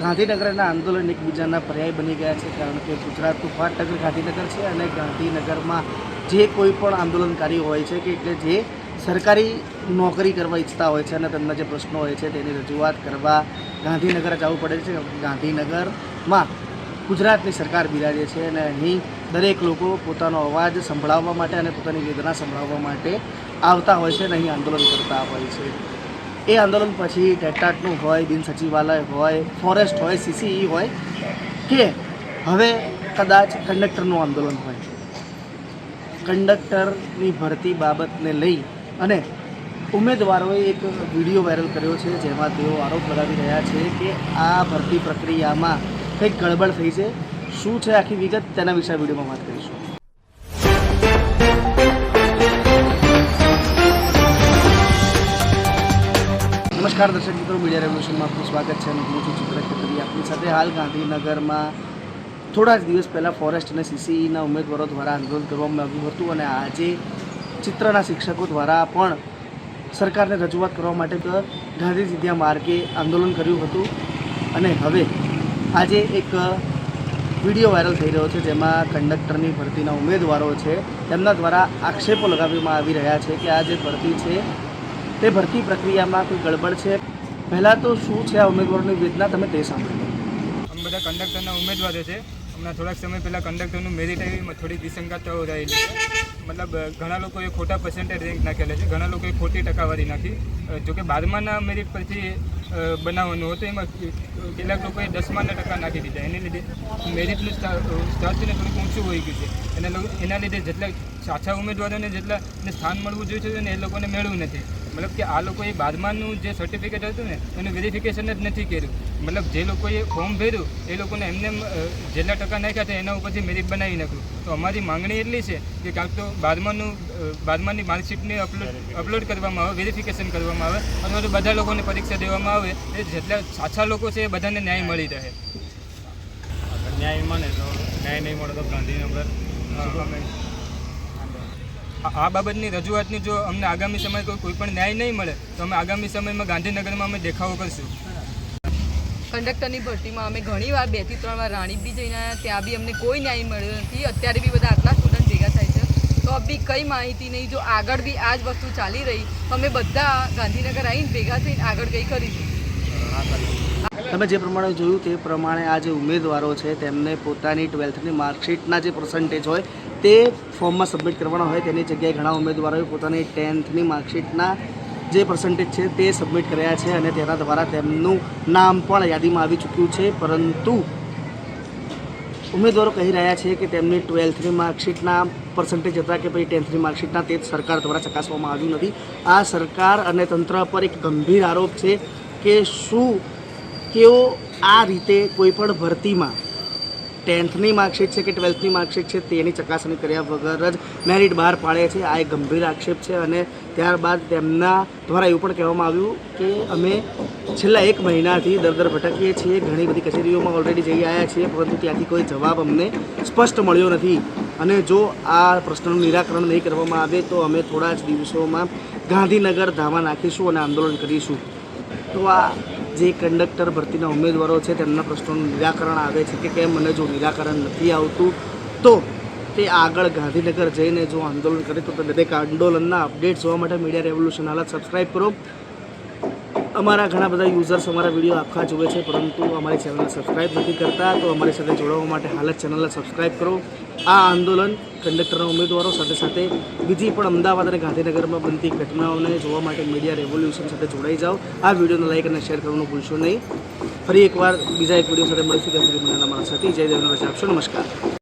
ગાંધીનગરના આંદોલન એકબીજાના પર્યાય બની ગયા છે, કારણ કે ગુજરાતનું પાટનગર ગાંધીનગર છે અને ગાંધીનગરમાં જે કોઈ પણ આંદોલનકારી હોય છે કે એટલે જે સરકારી નોકરી કરવા ઈચ્છતા હોય છે અને તેમના જે પ્રશ્નો હોય છે તેની રજૂઆત કરવા ગાંધીનગર જવું પડે છે. ગાંધીનગરમાં ગુજરાતની સરકાર બિરાજે છે અને અહીં દરેક લોકો પોતાનો અવાજ સંભળાવવા માટે અને પોતાની વેદના સંભળાવવા માટે આવતા હોય છે અને અહીં આંદોલન કરતા હોય છે. એ આંદોલન પછી ટેટાટનું હોય, બિન સચિવાલય હોય, ફોરેસ્ટ હોય, સીસીઈ હોય, કે હવે કદાચ કંડક્ટરનું આંદોલન હોય. કંડક્ટરની ભરતી બાબતને લઈ અને ઉમેદવારોએ એક વીડિયો વાયરલ કર્યો છે, જેમાં તેઓ આરોપ લગાવી રહ્યા છે કે આ ભરતી પ્રક્રિયામાં કંઈક ગડબડ થઈ છે. શું છે આખી વિગત? તેના વિશે વિડીયોમાં વાત કરીશું. નમસ્કાર, દર્શક મિત્રો, મીડિયા રેવોલ્યુશનમાં આપનું સ્વાગત છે હું છું ચિત્ર ખેતરી આપની સાથે હાલ ગાંધીનગરમાં થોડા જ દિવસ પહેલાં ફોરેસ્ટ અને સીસીઈના ઉમેદવારો દ્વારા આંદોલન કરવામાં આવ્યું હતું અને આજે ચિત્રના શિક્ષકો દ્વારા પણ સરકારને રજૂઆત કરવા માટે ગાંધી સીધ્યા માર્ગે આંદોલન કર્યું હતું. અને હવે આજે એક વીડિયો વાયરલ થઈ રહ્યો છે, જેમાં કંડક્ટરની ભરતીના ઉમેદવારો છે. તેમના દ્વારા આક્ષેપો લગાવવામાં આવી રહ્યા છે કે આ જે ભરતી છે તે ભરતી પ્રક્રિયામાં કોઈ ગડબડ છે? પહેલાં તો શું છે આ ઉમેદવારોની વેદના? તમે તે સાંભળો. અમે બધા કંડક્ટરના ઉમેદવારો છે. હમણાં થોડાક સમય પહેલાં કંડક્ટરનું મેરિટ આવી થોડી વિસંગતતાઓ રહેલી. છે મતલબ ઘણા લોકોએ ખોટા પર્સન્ટેજ રેન્ક નાખેલા છે. ઘણા લોકોએ ખોટી ટકાવારી નાખી. જોકે બારમાના મેરિટ પરથી બનાવવાનું હતું, એમાં કેટલાક લોકોએ દસમાના ટકા નાખી દીધા. એને લીધે મેરિટનું સ્તર સ્તર છે ને થોડુંક ઊંચું હોઈ ગયું છે. એના લોકો એના લીધે જેટલા સાચા ઉમેદવારોને જેટલા સ્થાન મળવું જોઈએ છે ને એ લોકોને મેળવું નથી. મતલબ કે આ લોકોએ બારમાનું જે સર્ટિફિકેટ હતું ને એનું વેરિફિકેશન જ નથી કર્યું. મતલબ જે લોકોએ ફોર્મ ભર્યું એ લોકોને એમને જેટલા ટકા નાખ્યા હતા એના ઉપરથી મેરિટ બનાવી નાખ્યું. તો અમારી માંગણી એટલી છે કે કાંક તો બારમાનું બારમાની માર્કશીટને અપલોડ અપલોડ કરવામાં આવે વેરિફિકેશન કરવામાં આવે અથવા તો બધા લોકોને પરીક્ષા દેવામાં આવે એ જેટલા સાચા લોકો છે એ બધાને ન્યાય મળી રહે. ન્યાય મળે તો ન્યાય નહીં મળે તો ગાંધીનગર અમે આ આ બાબતની રજૂઆતની જો અમને આગામી સમય કોઈ કોઈ પણ ન્યાય નહીં મળે તો અમે આગામી સમયમાં ગાંધીનગરમાં અમે દેખાવો કરશું. કંડક્ટરની ભરતીમાં અમે ઘણી વાર બેથી ત્રણ વાર રાણી બી જઈને આવ્યા ત્યાં બી અમને કોઈ ન્યાય મળ્યો નથી. અત્યારે બી બધા આટલા સ્ટુડન્ટ ભેગા થાય છે. તો બી કંઈ માહિતી નહીં જો આગળ બી આ જ વસ્તુ ચાલી રહી તો અમે બધા ગાંધીનગર આવીને ભેગા થઈને આગળ કંઈ કરીશું. તમે જે પ્રમાણે જોયું તે પ્રમાણે આ જે ઉમેદવારો છે, તેમને પોતાની ટ્વેલ્થની માર્કશીટના જે પર્સન્ટેજ હોય તે ફોર્મમાં સબમિટ કરવાના હોય. તેની જગ્યાએ ઘણા ઉમેદવારોએ પોતાની ટેન્થની માર્કશીટના જે પર્સન્ટેજ છે તે સબમિટ કર્યા છે અને તેના દ્વારા તેમનું નામ પણ યાદીમાં આવી ચૂક્યું છે. પરંતુ ઉમેદવારો કહી રહ્યા છે કે તેમની ટ્વેલ્થની માર્કશીટના પર્સન્ટેજ હતા કે પછી ટેન્થની માર્કશીટના તે સરકાર દ્વારા ચકાસવામાં આવ્યું નથી. આ સરકાર અને તંત્ર પર એક ગંભીર આરોપ છે કે શું તેઓ આ રીતે કોઈપણ ભરતીમાં ટેન્થની માર્કશીટ છે કે ટ્વેલ્થની માર્કશીટ છે તેની ચકાસણી કર્યા વગર જ મેરિટ બહાર પાડે છે. આ એક ગંભીર આક્ષેપ છે અને ત્યારબાદ તેમના દ્વારા એવું પણ કહેવામાં આવ્યું કે અમે છેલ્લા એક મહિનાથી દર દર ભટકીએ છીએ. ઘણી બધી કચેરીઓમાં ઓલરેડી જઈ આવ્યા છીએ, પરંતુ ત્યાંથી કોઈ જવાબ અમને સ્પષ્ટ મળ્યો નથી. અને જો આ પ્રશ્નનું નિરાકરણ નહીં કરવામાં આવે તો અમે થોડા જ દિવસોમાં ગાંધીનગર ધામા નાખીશું અને આંદોલન કરીશું. તો આ જે કંડક્ટર ભરતીના ઉમેદવારો છે તેમના પ્રશ્નોનું નિરાકરણ આવે છે કે કેમ મને જો નિરાકરણ નથી આવતું, તો તે આગળ ગાંધીનગર જઈને જો આંદોલન કરે તો દરેક આંદોલનના અપડેટ જોવા માટે મીડિયા રેવોલ્યુશન હાલત સબસ્ક્રાઈબ કરો. અમારા ઘણા બધા યુઝર્સ અમારા વીડિયો આખા જુએ છે, પરંતુ અમારી ચેનલને સબસ્ક્રાઈબ નથી કરતા, તો અમારી સાથે જોડાવા માટે હાલ જ ચેનલને સબસ્ક્રાઈબ કરો. આ આંદોલન કંડક્ટરના ઉમેદવારો સાથે સાથે બીજી પણ અમદાવાદ અને ગાંધીનગરમાં બનતી ઘટનાઓને જોવા માટે મીડિયા રેવોલ્યુશન સાથે જોડાઈ જાઓ. આ વિડીયોને લાઈક અને શેર કરવાનું ભૂલશો નહીં. ફરી એકવાર બીજા એક વીડિયો સાથે મળીશું. ત્યાં સુધી મને અમારા સાથી જય દેવના રજા આપશો. નમસ્કાર.